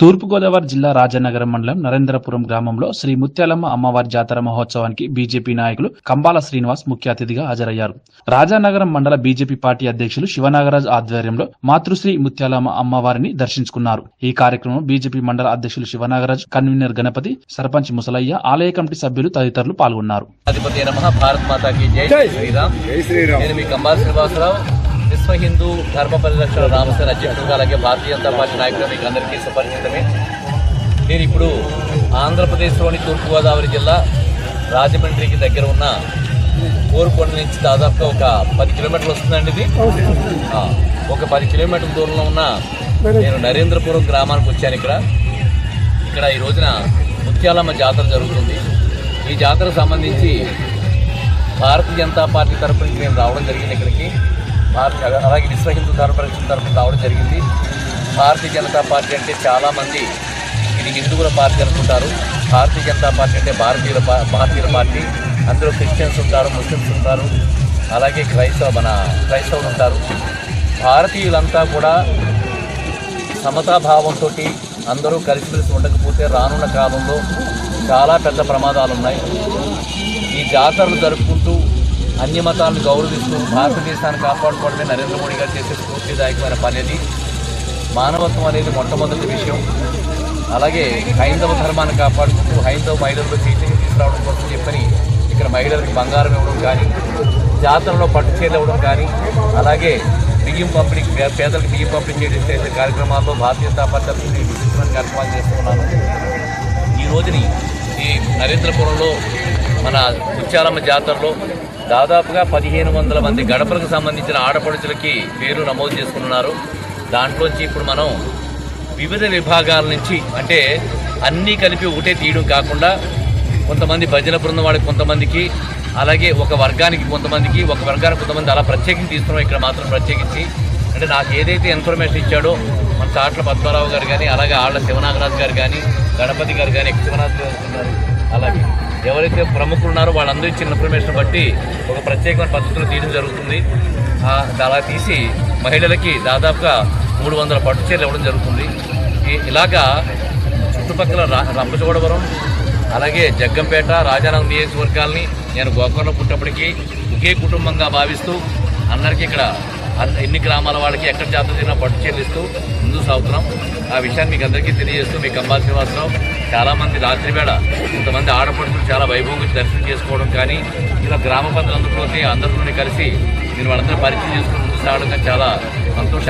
తూర్పుగోదావరి జిల్లా రాజనగరం మండలం నరేంద్రపురం గ్రామంలో శ్రీ ముత్యాలమ్మ అమ్మవారి జాతర మహోత్సవానికి బీజేపీ నాయకులు కంబాల శ్రీనివాస్ ముఖ్య అతిథిగా హాజరయ్యారు. రాజానగరం మండల బీజేపీ పార్టీ అధ్యక్షులు శివనాగరాజ్ ఆధ్వర్యంలో మాతృశ్రీ ముత్యాలమ్మ అమ్మవారిని దర్శించుకున్నారు. ఈ కార్యక్రమం బీజేపీ మండల అధ్యక్షులు శివనాగరాజ్ కన్వీనర్ గణపతి సర్పంచ్ ముసలయ్య ఆలయ కమిటీ సభ్యులు తదితరులు పాల్గొన్నారు. విశ్వ హిందూ ధర్మ పరిరక్షణ రామసేన అధ్యక్షుడు అలాగే భారతీయ జనతా పార్టీ నాయకుడు మీకు అందరికీ సుపరిచితమే. నేను ఇప్పుడు ఆంధ్రప్రదేశ్లోని తూర్పుగోదావరి జిల్లా రాజమండ్రికి దగ్గర ఉన్న కోరుకొండ నుంచి దాదాపుగా ఒక పది కిలోమీటర్లు వస్తుందండి ఇది. ఒక పది కిలోమీటర్ల దూరంలో ఉన్న నేను నరేంద్రపురం గ్రామానికి వచ్చాను ఇక్కడ. ఇక్కడ ఈ రోజున ముత్యాలమ్మ జాతర జరుగుతుంది. ఈ జాతరకు సంబంధించి భారతీయ జనతా పార్టీ తరఫు నుంచి నేను రావడం జరిగింది ఇక్కడికి. పార్టీ అలాగే విశ్వ హిందూ ధర్మ పరిషత్ తరపున రావడం జరిగింది. భారతీయ జనతా పార్టీ అంటే చాలామంది ఇది హిందువుల పార్టీ అనుకుంటారు. భారతీయ జనతా పార్టీ అంటే భారతీయుల పా- భారతీయుల పార్టీ. అందులో క్రిస్టియన్స్ ఉంటారు ముస్లిమ్స్ ఉంటారు అలాగే క్రైస్తవ మన క్రైస్తవులు ఉంటారు. భారతీయులంతా కూడా సమతాభావంతో అందరూ కలిసిమెలిసి ఉండకపోతే రానున్న కాలంలో చాలా పెద్ద ప్రమాదాలు ఉన్నాయి. ఈ జాతరలు జరుపుకుంటూ అన్ని మతాలను గౌరవిస్తూ భారతదేశాన్ని కాపాడుకోవడమే నరేంద్ర మోడీ గారు చేసే స్ఫూర్తిదాయకమైన పని అది. మానవత్వం అనేది మొట్టమొదటి విషయం. అలాగే హైందవ ధర్మాన్ని కాపాడుకుంటూ హైందవ మహిళల్లో చైతన్యం తీసుకురావడం కోసం చెప్పని ఇక్కడ మహిళలకు బంగారం ఇవ్వడం కానీ జాతరలో పట్టు చీరలు ఇవ్వడం కానీ అలాగే బియ్యం పంపిణీ పే- పేదలకు బియ్యం పంపిణీ చేయడం చేసే కార్యక్రమాల్లో భారతీయ జనతా పార్టీ కార్యక్రమాలు చేస్తున్నాను ఈ రోజుని ఈ నరేంద్రపురంలో మన ముత్యాలమ్మ జాతరలో దాదాపుగా పదిహేను వందల మంది గడపలకు సంబంధించిన ఆడపడుచులకి పేరు నమోదు చేసుకున్నారు దాంట్లోంచి ఇప్పుడు మనం వివిధ విభాగాల నుంచి అంటే అన్నీ కలిపి ఒకటే తీయడం కాకుండా కొంతమంది భజన బృందం వాళ్ళకి కొంతమందికి అలాగే ఒక వర్గానికి కొంతమందికి ఒక వర్గానికి కొంతమంది అలా ప్రత్యేకించి తీసుకున్నాం ఇక్కడ మాత్రం ప్రత్యేకించి. అంటే నాకు ఏదైతే ఇన్ఫర్మేషన్ ఇచ్చాడో మన చాట్ల పద్మారావు గారు కానీ అలాగే ఆళ్ళ శివనాగరాజు గారు కానీ గణపతి గారు కానీ శివనాథ్ గారు అలాగే ఎవరైతే ప్రముఖులు ఉన్నారో వాళ్ళందరూ ఇచ్చిన ఇన్ఫర్మేషన్ బట్టి ఒక ప్రత్యేకమైన పద్ధతులు తీయడం జరుగుతుంది. అలా తీసి మహిళలకి దాదాపుగా మూడు వందల పట్టు చీరలు ఇవ్వడం జరుగుతుంది. ఇలాగా చుట్టుపక్కల రంపచోడవరం అలాగే జగ్గంపేట రాజారాం నియోజకవర్గాల్ని నేను గోకర్ణలో పుట్టినప్పటికీ ఒకే కుటుంబంగా భావిస్తూ అందరికీ ఇక్కడ ఎన్ని గ్రామాల వాళ్ళకి ఎక్కడ జాతర జరిగినా పట్టు చెల్లిస్తూ ముందు సాగుతున్నాం. ఆ విషయాన్ని మీకు అందరికీ తెలియజేస్తూ మీ కంబాల శ్రీనివాసరావు చాలామంది రాత్రి వేళ కొంతమంది ఆడపడుతులు చాలా వైభవంగా దర్శనం చేసుకోవడం కానీ ఇలా గ్రామ పెద్దలందరితో అందరితోనే కలిసి నేను వాళ్ళందరూ పరిచయం చేసుకుని ముందు సాగడం చాలా సంతోషం.